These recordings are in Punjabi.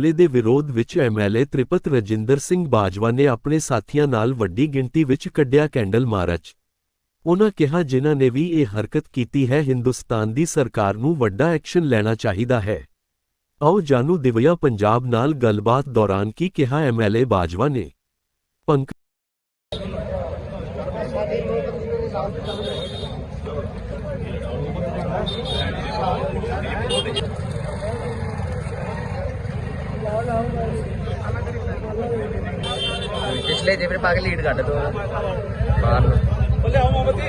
ਤਬਾਦਲੇ ਦੇ ਵਿਰੋਧ ਵਿੱਚ ਐਮਐਲਏ ਤ੍ਰਿਪਤ ਰਜਿੰਦਰ ਸਿੰਘ ਬਾਜਵਾ ਨੇ ਆਪਣੇ ਸਾਥੀਆਂ ਨਾਲ ਵੱਡੀ ਗਿਣਤੀ ਵਿੱਚ ਕੱਢਿਆ ਕੈਂਡਲ ਮਾਰਚ। ਉਹਨਾਂ ਕਿਹਾ, ਜਿਨ੍ਹਾਂ ਨੇ ਵੀ ਇਹ ਹਰਕਤ ਕੀਤੀ ਹੈ, ਹਿੰਦੁਸਤਾਨ ਦੀ ਸਰਕਾਰ ਨੂੰ ਵੱਡਾ ਐਕਸ਼ਨ ਲੈਣਾ ਚਾਹੀਦਾ ਹੈ। ਆਓ ਜਾਨੂ ਦਿਵਿਆ ਪੰਜਾਬ ਨਾਲ ਗੱਲਬਾਤ ਦੌਰਾਨ ਕੀ ਕਿਹਾ ਐਮਐਲਏ ਬਾਜਵਾ ਨੇ। ਪੰਕ पिछले जेबरे पागल लीड कर दो बाहर बोले आओ मोहम्मदी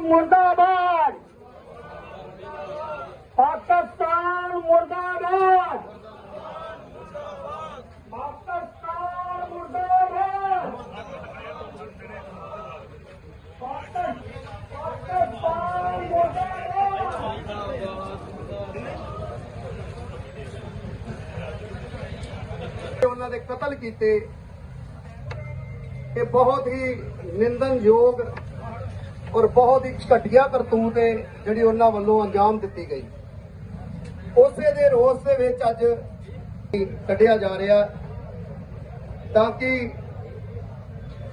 ਮੁਰਦਾਬਾਦ ਪਾਕਿਸਤਾਨ ਮੁਰਦਾਬਾਦ ਪਾਕਿਸਤਾਨ ਮੁਰਦਾਬਾਦ ਪਾਕਿਸ- ਪਾਕਿਸਤਾਨ ਮੁਰਦਾਬਾਦ ਉਹਨਾਂ ਦੇ ਕਤਲ ਕੀਤੇ ਇਹ ਬਹੁਤ ਹੀ ਨਿੰਦਨਯੋਗ ਔਰ ਬਹੁਤ ਹੀ ਘਟੀਆ ਕਰਤੂਤ ਹੈ ਜਿਹੜੀ ਉਹਨਾਂ ਵੱਲੋਂ ਅੰਜਾਮ ਦਿੱਤੀ ਗਈ। ਉਸੇ ਦੇ ਰੋਸ ਦੇ ਵਿੱਚ ਅੱਜ ਕੱਢਿਆ ਜਾ ਰਿਹਾ ਤਾਂ ਕਿ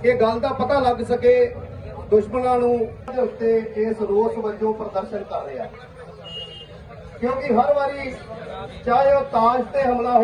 ਇਹ ਗੱਲ ਦਾ ਪਤਾ ਲੱਗ ਸਕੇ ਦੁਸ਼ਮਣਾਂ ਨੂੰ ਦੇ ਉੱਤੇ ਇਸ ਰੋਸ ਵਜੋਂ ਪ੍ਰਦਰਸ਼ਨ ਕਰ ਰਿਹਾ। ਕਿਉਂਕਿ ਹਰ ਵਾਰੀ ਚਾਹੇ ਉਹ ਤਾਜ ਤੇ ਹਮਲਾ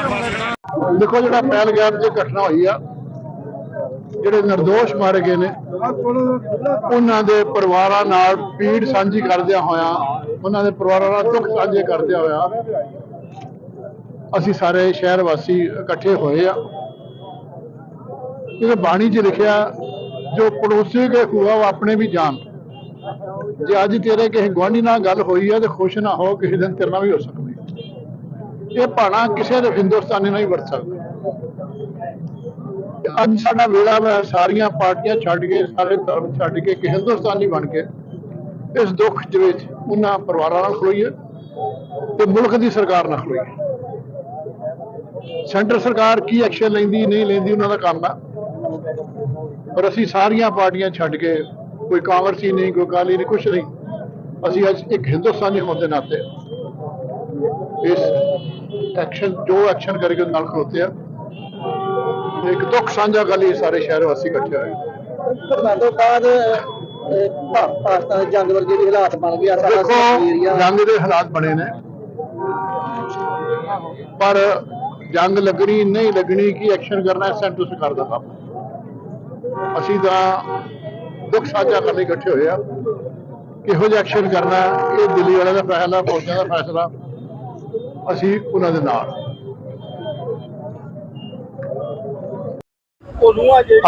ਦੇਖੋ ਜਿਹੜਾ ਪਹਿਲਗਾਮ 'ਚ ਘਟਨਾ ਹੋਈ ਆ, ਜਿਹੜੇ ਨਿਰਦੋਸ਼ ਮਾਰੇ ਗਏ ਨੇ, ਉਹਨਾਂ ਦੇ ਪਰਿਵਾਰਾਂ ਨਾਲ ਪੀੜ ਸਾਂਝੀ ਕਰਦਿਆਂ ਹੋਇਆ, ਉਹਨਾਂ ਦੇ ਪਰਿਵਾਰਾਂ ਨਾਲ ਦੁੱਖ ਸਾਂਝੇ ਕਰਦਿਆਂ ਹੋਇਆ, ਅਸੀਂ ਸਾਰੇ ਸ਼ਹਿਰ ਵਾਸੀ ਇਕੱਠੇ ਹੋਏ ਆ। ਇਹ ਬਾਣੀ 'ਚ ਲਿਖਿਆ, ਜੋ ਪੜੋਸੀ ਕੇ ਖੂਆ ਉਹ ਆਪਣੇ ਵੀ ਜਾਣ। ਜੇ ਅੱਜ ਤੇਰੇ ਕਿਸੇ ਗੁਆਂਢੀ ਨਾਲ ਗੱਲ ਹੋਈ ਆ ਤੇ ਖੁਸ਼ ਨਾ ਹੋ, ਕਿਸੇ ਦਿਨ ਤੇਰੇ ਨਾਲ ਵੀ ਹੋ ਸਕਦੀ। ਇਹ ਭਾਣਾ ਕਿਸੇ ਦੇ ਹਿੰਦੁਸਤਾਨੀ ਨਹੀਂ ਵਰਤ ਸਕਦਾ। ਅੱਜ ਸਾਡਾ ਵੇਲਾ ਵਾ, ਸਾਰੀਆਂ ਪਾਰਟੀਆਂ ਛੱਡ ਕੇ ਸਾਰੇ ਧਰਮ ਛੱਡ ਕੇ ਇੱਕ ਹਿੰਦੁਸਤਾਨੀ ਬਣ ਕੇ ਇਸ ਦੁੱਖ ਦੇ ਵਿੱਚ ਉਹਨਾਂ ਪਰਿਵਾਰਾਂ ਨਾਲ ਖਲੋਈਏ ਤੇ ਮੁਲਕ ਦੀ ਸਰਕਾਰ ਨਾਲ ਖਲੋਈਏ। ਸੈਂਟਰ ਸਰਕਾਰ ਕੀ ਐਕਸ਼ਨ ਲੈਂਦੀ, ਨਹੀਂ ਲੈਂਦੀ, ਉਹਨਾਂ ਦਾ ਕੰਮ ਆ। ਪਰ ਅਸੀਂ ਸਾਰੀਆਂ ਪਾਰਟੀਆਂ ਛੱਡ ਕੇ, ਕੋਈ ਕਾਂਗਰਸੀ ਨਹੀਂ, ਕੋਈ ਅਕਾਲੀ ਨਹੀਂ, ਕੁਛ ਨਹੀਂ। ਅਸੀਂ ਅੱਜ ਇੱਕ ਹਿੰਦੁਸਤਾਨੀ ਹੋਣ ਦੇ ਨਾਤੇ ਇਸ ਐਕਸ਼ਨ ਜੋ ਐਕਸ਼ਨ ਕਰਕੇ ਨਾਲ ਖਲੋਤੇ ਆ ਤੇ ਇੱਕ ਦੁੱਖ ਸਾਂਝਾ ਗੱਲ ਇਹ ਸਾਰੇ ਸ਼ਹਿਰ ਵਾਸੀ ਇਕੱਠੇ ਹੋਏ ਘਟਨਾ ਤੋਂ ਬਾਅਦ ਅਹ, ਭਾ- ਪਾਕਿਸਤਾਨ ਦੇ ਜੰਗ ਵਰਗੇ ਵੀ ਹਾਲਾਤ ਬਣ ਗਏ ਆ ਸਾਰਾ ਦੇਖੋ ਏਰੀਆ ਜੰਗ ਦੇ ਹਾਲਾਤ ਬਣੇ ਨੇ ਪਰ ਜੰਗ ਲੱਗਣੀ ਨਹੀਂ ਲੱਗਣੀ ਕੀ ਐਕਸ਼ਨ ਕਰਨਾ ਹੈ ਸੈਂਟਰ ਸਰਕਾਰ ਦਾ ਕੰਮ ਅਸੀਂ ਤਾਂ ਦੁੱਖ ਸਾਂਝਾ ਕਰਨ ਲਈ ਇਕੱਠੇ ਹੋਏ ਆ ਕਿਹੋ ਜਿਹਾ ਐਕਸ਼ਨ ਕਰਨਾ ਹੈ, ਇਹ ਦਿੱਲੀ ਵਾਲਿਆਂ ਦਾ ਫੈਸਲਾ ਫੌਜਾਂ ਦਾ ਫੈਸਲਾ ਅਸੀਂ ਉਹਨਾਂ ਦੇ ਨਾਲ।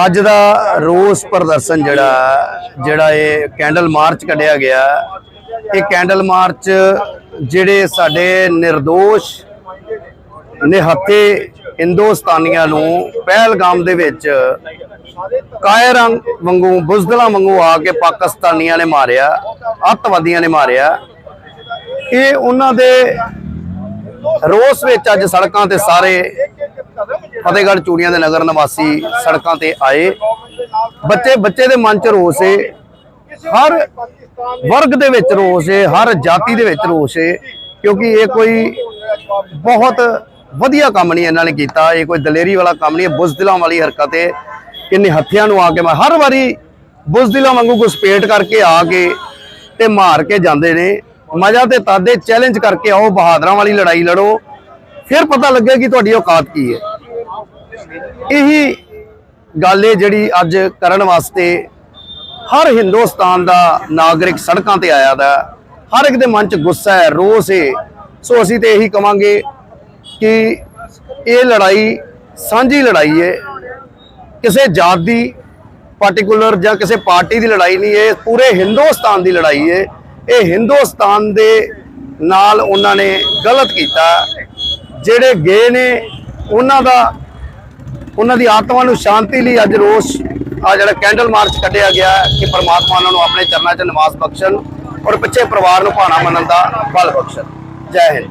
ਅੱਜ ਦਾ ਰੋਸ ਪ੍ਰਦਰਸ਼ਨ ਜਿਹੜਾ ਜਿਹੜਾ ਇਹ ਕੈਂਡਲ ਮਾਰਚ ਕੱਢਿਆ ਗਿਆ, ਇਹ ਕੈਂਡਲ ਮਾਰਚ ਜਿਹੜੇ ਸਾਡੇ નિર્ਦੋਸ਼ ਨਿਹੱਥੇ ਹਿੰਦੁਸਤਾਨੀਆਂ ਨੂੰ ਪਹਿਲਗਾਮ ਦੇ ਵਿੱਚ ਕਾਇਰਾਂ ਵਾਂਗੂ, ਬੁਜ਼ਦਲਾਂ ਵਾਂਗੂ ਆ ਕੇ ਪਾਕਿਸਤਾਨੀਆਂ ਨੇ ਮਾਰਿਆ, ਅੱਤਵਾਦੀਆਂ ਨੇ ਮਾਰਿਆ। ਇਹ ਉਹਨਾਂ ਦੇ ਰੋਸ ਵਿੱਚ ਅੱਜ ਸੜਕਾਂ ਤੇ ਸਾਰੇ ਫਤਿਹਗੜ੍ਹ ਚੂੜੀਆਂ ਦੇ ਨਗਰ ਨਿਵਾਸੀ ਸੜਕਾਂ ਤੇ ਆਏ। ਬੱਚੇ ਬੱਚੇ ਦੇ ਮਨ 'ਚ ਰੋਸ ਏ। ਹਰ ਵਰਗ ਦੇ ਵਿੱਚ ਰੋਸ ਏ, ਹਰ ਜਾਤੀ ਦੇ ਵਿੱਚ ਰੋਸ ਏ, ਕਿਉਂਕਿ ਇਹ ਕੋਈ ਬਹੁਤ ਵਧੀਆ ਕੰਮ ਨਹੀਂ ਇਹਨਾਂ ਨੇ ਕੀਤਾ। ਇਹ ਕੋਈ ਦਲੇਰੀ ਵਾਲਾ ਕੰਮ ਨਹੀਂ ਹੈ ਬੁਜ਼ਦਿਲਾਂ ਵਾਲੀ ਹਰਕਤ ਏ। ਕਿੰਨੇ ਹੱਥਿਆਂ ਨੂੰ ਆ ਕੇ ਮੈਂ ਹਰ ਵਾਰੀ ਬੁਜ਼ਦਿਲਾਂ ਵਾਂਗੂ ਘੁਸਪੇਟ ਕਰਕੇ ਆ ਕੇ ਤੇ ਮਾਰ ਕੇ ਜਾਂਦੇ ਨੇ। ਮਜ਼ਾ ਤੇ ਤਾਦੇ ਚੈਲੰਜ ਕਰਕੇ ਆਓ, ਬਹਾਦਰਾਂ ਵਾਲੀ ਲੜਾਈ ਲੜੋ। ਫਿਰ ਪਤਾ ਲੱਗੇ ਕਿ ਤੁਹਾਡੀ ਔਕਾਤ ਕੀ ਹੈ। ਇਹੀ ਗੱਲ ਹੈ ਜਿਹੜੀ ਅੱਜ ਕਰਨ ਵਾਸਤੇ ਹਰ ਹਿੰਦੁਸਤਾਨ ਦਾ ਨਾਗਰਿਕ ਸੜਕਾਂ ਤੇ ਆਇਆ ਦਾ। ਹਰ ਇੱਕ ਦੇ ਮਨ 'ਚ ਗੁੱਸਾ ਹੈ, ਰੋਸ ਹੈ। ਸੋ ਅਸੀਂ ਤੇ ਇਹੀ ਕਵਾਂਗੇ ਕਿ ਇਹ ਲੜਾਈ ਸਾਂਝੀ ਲੜਾਈ ਹੈ। ਕਿਸੇ ਜਾਤ ਦੀ ਪਾਰਟਿਕੂਲਰ ਜਾਂ ਕਿਸੇ ਪਾਰਟੀ ਦੀ ਲੜਾਈ ਨਹੀਂ ਹੈ, ਪੂਰੇ ਹਿੰਦੁਸਤਾਨ ਦੀ ਲੜਾਈ ਹੈ। ਇਹ ਹਿੰਦੁਸਤਾਨ ਦੇ ਨਾਲ ਉਹਨਾਂ ਨੇ ਗਲਤ ਕੀਤਾ। ਜਿਹੜੇ ਗਏ ਨੇ ਉਹਨਾਂ ਦਾ ਉਹਨਾਂ ਦੀ ਆਤਮਾ ਨੂੰ ਸ਼ਾਂਤੀ ਲਈ ਅੱਜ ਰੋਸ ਆ ਜਿਹੜਾ ਕੈਂਡਲ ਮਾਰਚ ਕੱਢਿਆ ਗਿਆ ਹੈ ਕਿ ਪ੍ਰਮਾਤਮਾ ਉਹਨਾਂ ਨੂੰ ਆਪਣੇ ਚਰਨਾਂ 'ਚ ਨਿਵਾਸ ਬਖਸ਼ਣ ਔਰ ਪਿੱਛੇ ਪਰਿਵਾਰ ਨੂੰ ਭਾਣਾ ਮੰਨਣ ਦਾ ਬਲ ਬਖਸ਼ਣ। ਜੈ ਹਿੰਦ।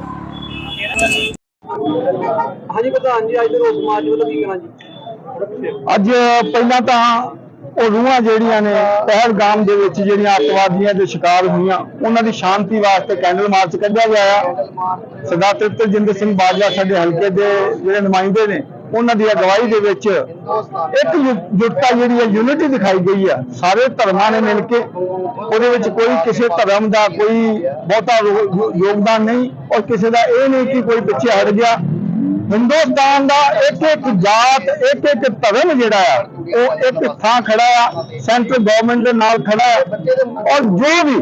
ਅੱਜ ਪਹਿਲਾਂ ਤਾਂ ਉਹ ਰੂਹਾਂ ਜਿਹੜੀਆਂ ਨੇ, ਪਹਿਲਗਾਮ ਦੇ ਵਿੱਚ ਜਿਹੜੀਆਂ ਅੱਤਵਾਦੀਆਂ ਦੇ ਸ਼ਿਕਾਰ ਹੋਈਆਂ, ਉਹਨਾਂ ਦੀ ਸ਼ਾਂਤੀ ਵਾਸਤੇ ਕੈਂਡਲ ਮਾਰਚ ਕੱਢਿਆ ਗਿਆ ਆ। ਸਰਦਾਰ ਤ੍ਰਿਪਤਜਿੰਦਰ ਸਿੰਘ ਬਾਜਵਾ ਸਾਡੇ ਹਲਕੇ ਦੇ ਜਿਹੜੇ ਨੁਮਾਇੰਦੇ ਨੇ, ਉਹਨਾਂ ਦੀ ਅਗਵਾਈ ਦੇ ਵਿੱਚ ਇੱਕ ਯੁ- ਜੁਟਤਾ ਜਿਹੜੀ ਹੈ, ਯੂਨਿਟੀ ਦਿਖਾਈ ਗਈ ਆ। ਸਾਰੇ ਧਰਮਾਂ ਨੇ ਮਿਲ ਕੇ ਉਹਦੇ ਵਿੱਚ ਕੋਈ ਕਿਸੇ ਧਰਮ ਦਾ ਕੋਈ ਬਹੁਤਾ ਯੋਗਦਾਨ ਨਹੀਂ ਔਰ ਕਿਸੇ ਦਾ ਇਹ ਨਹੀਂ ਕਿ ਕੋਈ ਪਿੱਛੇ ਹਟ ਗਿਆ। ਹਿੰਦੁਸਤਾਨ ਦਾ ਇੱਕ ਇੱਕ ਜਾਤ ਇੱਕ ਇੱਕ ਧਰਮ ਜਿਹੜਾ ਆ ਉਹ ਇੱਕ ਥਾਂ ਖੜਾ ਆ ਸੈਂਟਰਲ ਗਵਰਨਮੈਂਟ ਦੇ ਨਾਲ ਖੜਾ ਆ। ਔਰ ਜੋ ਵੀ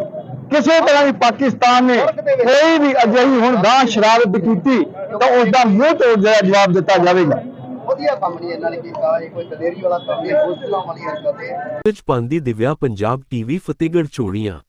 ਕਿਸੇ ਤਰ੍ਹਾਂ ਦੀ ਪਾਕਿਸਤਾਨ ਨੇ ਕੋਈ ਵੀ ਅਜਿਹੀ ਹੁਣ ਗਾਂ ਸ਼ਰਾਰਤ ਕੀਤੀ ਤਾਂ ਉਸ ਦਾ ਮੂੰਹ ਤੋੜ ਜਿਹੜਾ ਜਵਾਬ ਦਿੱਤਾ ਜਾਵੇਗਾ। ਵਧੀਆ ਕੰਮ ਨਹੀਂ ਇਹਨਾਂ ਨੇ ਕੀਤਾ ਇਹ ਕੋਈ ਦਲੇਰੀ ਵਾਲਾ ਕੰਮ ਨਹੀਂ ਬੁਜ਼ਦਲਾਂ ਵਾਲੀ ਹਰਕਤ ਹੈ ਵਿੱਚ ਪਾਉਂਦੀ ਦਿਵਿਆ ਪੰਜਾਬ ਟੀਵੀ ਫਤਿਹਗੜ੍ਹ ਚੂੜੀਆਂ